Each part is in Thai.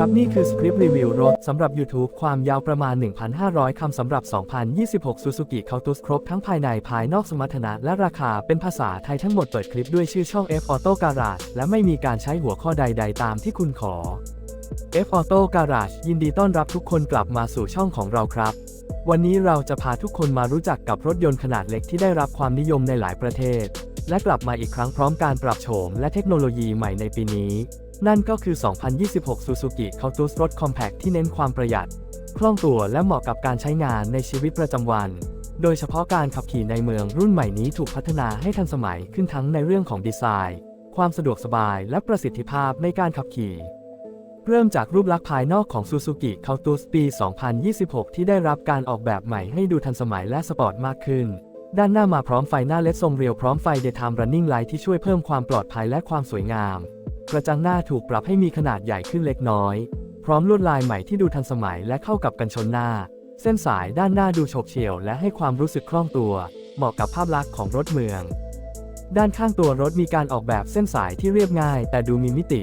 ครับ นี่คือสคริปต์รีวิวรถสำหรับ YouTube ความยาวประมาณ 1,500 คำสำหรับ 2026 Suzuki Cultus ครบทั้งภายในภายนอกสมรรถนะและราคาเป็นภาษาไทยทั้งหมดเปิดคลิปด้วยชื่อช่อง F Auto Garage และไม่มีการใช้หัวข้อใด ๆ ตามที่คุณขอ F Auto Garage ยินดีต้อนรับทุกคนกลับมาสู่ช่องของเราครับ วันนี้เราจะพาทุกคนมารู้จักกับรถยนต์ขนาดเล็กที่ได้รับความนิยมในหลายประเทศ และกลับมาอีกครั้งพร้อมการปรับโฉมและเทคโนโลยีใหม่ในปีนี้ นั่นก็คือ 2026 Suzuki Cultus รถ Compact ที่เน้นความประหยัด คล่องตัวและเหมาะกับการใช้งานในชีวิตประจำวัน โดยเฉพาะการขับขี่ในเมืองรุ่นใหม่นี้ถูกพัฒนาให้ทันสมัยขึ้นทั้งในเรื่องของดีไซน์ ความสะดวกสบายและประสิทธิภาพในการขับขี่ เริ่มจากรูปลักษณ์ภายนอกของ Suzuki Cultus ปี 2026 ที่ได้รับการออกแบบใหม่ให้ดูทันสมัยและสปอร์ตมากขึ้น ด้านหน้ามาพร้อมไฟหน้าเลดทรงเรียวพร้อมไฟ Daytime Running Light ที่ช่วยเพิ่มความปลอดภัยและความสวยงาม กระจังหน้าถูกปรับให้มีขนาดใหญ่ขึ้นเล็กน้อย พร้อมลวดลายใหม่ที่ดูทันสมัยและเข้ากับกันชนหน้า เส้นสายด้านหน้าดูโฉบเฉี่ยวและให้ความรู้สึกคล่องตัว เหมาะกับภาพลักษณ์ของรถเมือง ด้านข้างตัวรถมีการออกแบบเส้นสายที่เรียบง่าย แต่ดูมีมิติ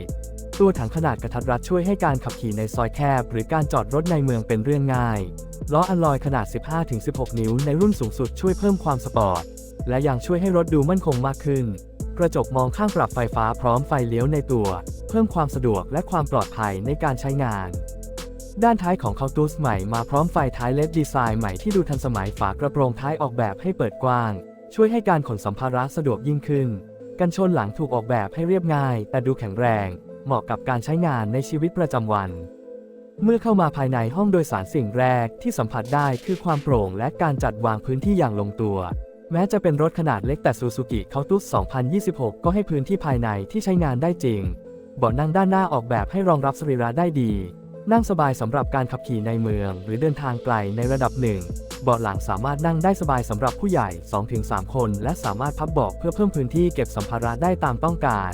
ตัวถังขนาดกระทัดรัดช่วยให้การขับขี่ในซอยแคบ หรือการจอดรถในเมืองเป็นเรื่องง่ายล้ออัลลอยขนาด 15-16 นิ้วในรุ่นสูงสุดช่วยเพิ่มความสปอร์ต และยังช่วยให้รถดูมั่นคงมากขึ้น กระจกมองข้างปรับไฟฟ้าพร้อมไฟเลี้ยวในตัว เพิ่มความสะดวกและความปลอดภัยในการใช้งาน ด้านท้ายของเคาตูสใหม่มาพร้อมไฟท้ายเลดดีไซน์ใหม่ที่ดูทันสมัยฝากระโปรงท้ายออกแบบให้เปิดกว้าง ช่วยให้การขนสัมภาระสะดวกยิ่งขึ้น กันชนหลังถูกออกแบบให้เรียบง่าย แต่ดูแข็งแรง เหมาะกับการใช้งานในชีวิตประจำวัน เมื่อเข้ามาภายในห้องโดยสารสิ่งแรกที่สัมผัสได้คือความโปร่งและการจัดวางพื้นที่อย่างลงตัว แม้จะเป็นรถขนาดเล็กแต่ Suzuki Cultus 2026 ก็ให้พื้นที่ภายในที่ใช้งานได้จริงเบาะนั่งด้านหน้าออกแบบให้รองรับสรีระได้ดี นั่งสบายสำหรับการขับขี่ในเมือง หรือเดินทางไกลในระดับหนึ่งเบาะหลังสามารถนั่งได้สบายสำหรับผู้ใหญ่ 2-3 คน และสามารถพับเบาะเพื่อเพิ่มพื้นที่เก็บสัมภาระได้ตามต้องการ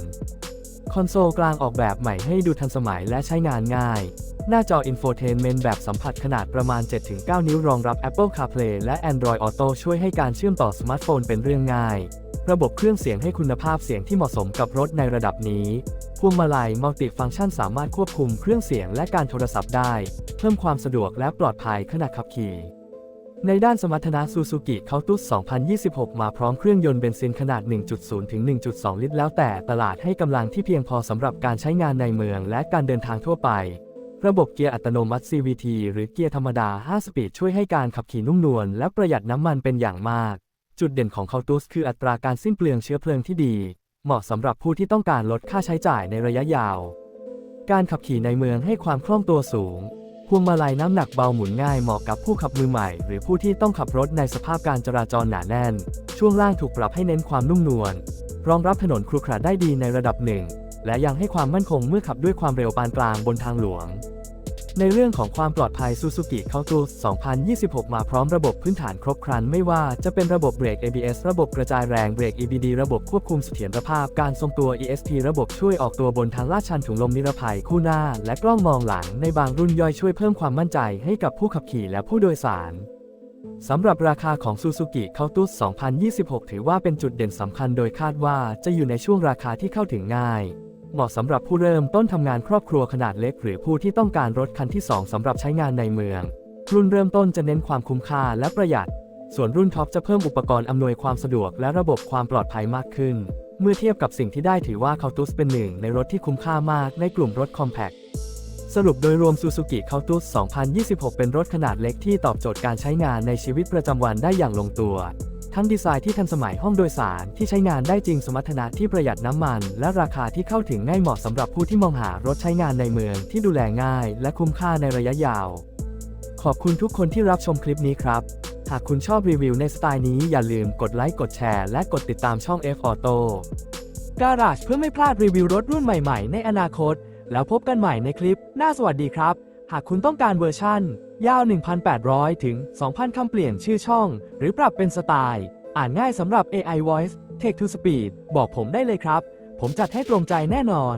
คอนโซลกลางออกแบบใหม่ให้ดูทันสมัยและใช้งานง่าย หน้าจอ Infotainment แบบสัมผัสขนาดประมาณ 7-9 นิ้วรองรับ Apple CarPlay และ Android Auto ช่วยให้การเชื่อมต่อสมาร์ทโฟนเป็นเรื่องง่าย ระบบเครื่องเสียงให้คุณภาพเสียงที่เหมาะสมกับรถในระดับนี้ พวงมาลัยมัลติฟังก์ชันสามารถควบคุมเครื่องเสียงและการโทรศัพท์ได้ เพิ่มความสะดวกและปลอดภัยขณะขับขี่ ในด้านสมรรถนะ Suzuki Cultus 2026 มาพร้อมเครื่องยนต์เบนซินขนาด 1.0 ถึง 1.2 ลิตร แล้วแต่ตลาดให้กำลังที่เพียงพอสำหรับการใช้งานในเมืองและการเดินทางทั่วไป ระบบเกียร์อัตโนมัติ CVT หรือเกียร์ธรรมดา 5 สปีดช่วยให้การขับขี่นุ่มนวลและประหยัดน้ำมันเป็นอย่างมาก จุดเด่นของ Cultus คืออัตราการสิ้นเปลืองเชื้อเพลิงที่ดี เหมาะสำหรับผู้ที่ต้องการลดค่าใช้จ่ายในระยะยาว การขับขี่ในเมืองให้ความคล่องตัวสูง วงมาลัยน้ำหนักเบาหมุนง่ายเหมาะกับผู้ขับมือใหม่ หรือผู้ที่ต้องขับรถในสภาพการจราจรหนาแน่น ช่วงล่างถูกปรับให้เน้นความนุ่มนวล รองรับถนนครุขระได้ดีในระดับหนึ่ง และยังให้ความมั่นคงเมื่อขับด้วยความเร็วปานกลางบนทางหลวง ในเรื่องของความปลอดภัย Suzuki Cultus 2026 มาพร้อมระบบพื้นฐานครบครัน ไม่ว่าจะเป็นระบบเบรก ABS ระบบกระจายแรงเบรก EBD ระบบควบคุมเสถียรภาพ การทรงตัว ESP ระบบช่วยออกตัวบนทางลาดชันถุงลมนิรภัยคู่หน้า และกล้องมองหลังในบางรุ่นย่อยช่วยเพิ่มความมั่นใจให้กับผู้ขับขี่และผู้โดยสารสำหรับราคาของ Suzuki Cultus 2026 ถือว่าเป็นจุดเด่นสำคัญโดยคาดว่าจะอยู่ในช่วงราคาที่เข้าถึงง่าย เหมาะสำหรับผู้เริ่มต้นทำงานครอบครัวขนาดเล็ก หรือผู้ที่ต้องการรถคันที่ 2สำหรับใช้งานในเมือง รุ่นเริ่มต้นจะเน้นความคุ้มค่าและประหยัด ส่วนรุ่นท็อปจะเพิ่มอุปกรณ์อำนวยความสะดวกและระบบความปลอดภัยมากขึ้น เมื่อเทียบกับสิ่งที่ได้ถือว่า Cultus เป็นหนึ่งในรถที่คุ้มค่ามากในกลุ่มรถ Compact สรุปโดยรวม Suzuki Cultus 2026 เป็นรถขนาดเล็กที่ตอบโจทย์การใช้งานในชีวิตประจำวันได้อย่างลงตัว ทั้งดีไซน์ที่ทันสมัยห้องโดยสารที่ใช้งานได้จริงสมรรถนะที่ประหยัดน้ำมัน และราคาที่เข้าถึงง่ายเหมาะสำหรับผู้ที่มองหารถใช้งานในเมืองที่ดูแลง่าย และคุ้มค่าในระยะยาว ขอบคุณทุกคนที่รับชมคลิปนี้ครับ หากคุณชอบรีวิวในสไตล์นี้อย่าลืมกดไลค์กดแชร์และกดติดตามช่อง F Auto Garage เพื่อไม่พลาดรีวิวรถรุ่นใหม่ ๆ ในอนาคต แล้วพบกันใหม่ในคลิปหน้าสวัสดีครับ หากคุณต้องการเวอร์ชั่น ยาว 1,800 ถึง 2,000 คำเปลี่ยนชื่อช่อง หรือปรับเป็นสไตล์ อ่านง่ายสำหรับ AI Voice Take to Speed บอกผมได้เลยครับ ผมจัดให้ตรงใจแน่นอน